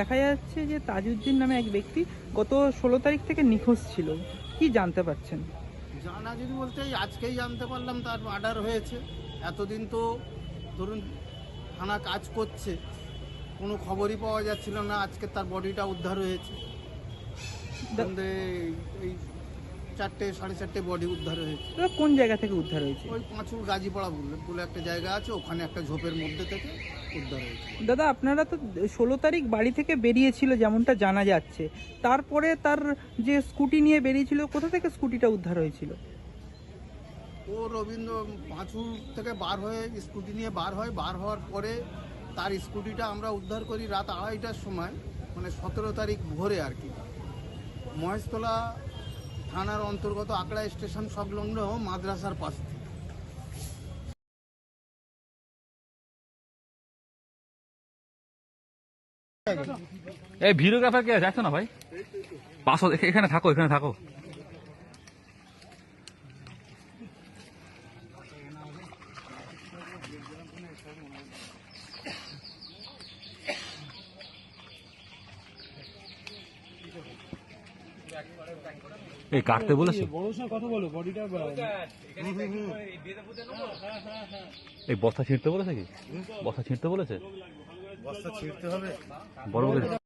দেখা যাচ্ছে যে তাজউদ্দিন নামে এক ব্যক্তি গত ষোলো তারিখ থেকে নিখোঁজ ছিল। কি জানতে পারছেন? জানা যদি বলতে আজকেই জানতে পারলাম তার মার্ডার হয়েছে। এতদিন তো ধরুন থানা কাজ করছে কোনো খবরই পাওয়া যাচ্ছিল না আজকে তার বডিটা উদ্ধার হয়েছে। এই চারটে সাড়ে চারটে বডি উদ্ধার হয়েছে। দাদা কোন জায়গা থেকে উদ্ধার হয়েছে? ওই পাঁচুর গাজীপাড়া বলে বলে একটা জায়গা আছে ওখানে একটা ঝোপের মধ্যে থেকে উদ্ধার হয়েছে। দাদা আপনারা তো ষোলো তারিখ বাড়ি থেকে বেরিয়েছিল যেমনটা জানা যাচ্ছে। তারপরে তার যে স্কুটি নিয়ে বেরিয়েছিল কোথা থেকে স্কুটিটা উদ্ধার হয়েছিল? ও রবীন্দ্র পাঁচুর থেকে বার হয়ে স্কুটি নিয়ে বার হয়। বার হওয়ার পরে তার স্কুটিটা আমরা উদ্ধার করি রাত আড়াইটার সময় মানে সতেরো তারিখ ভোরে আর কি। মহেশতলা থানার অন্তর্গত আকড়া স্টেশন সংলগ্ন মাদ্রাসার পাশ এই ভিডিওগ্রাফার কে যাচ্ছ না ভাই। এখ- এখানে থাকো এখানে থাকো। এই কাটতে বলেছে? এই বস্তা ছিঁড়তে বলেছে কি? বস্তা ছিঁড়তে বলেছে? বস্তা ছিঁড়তে হবে। বড় বড়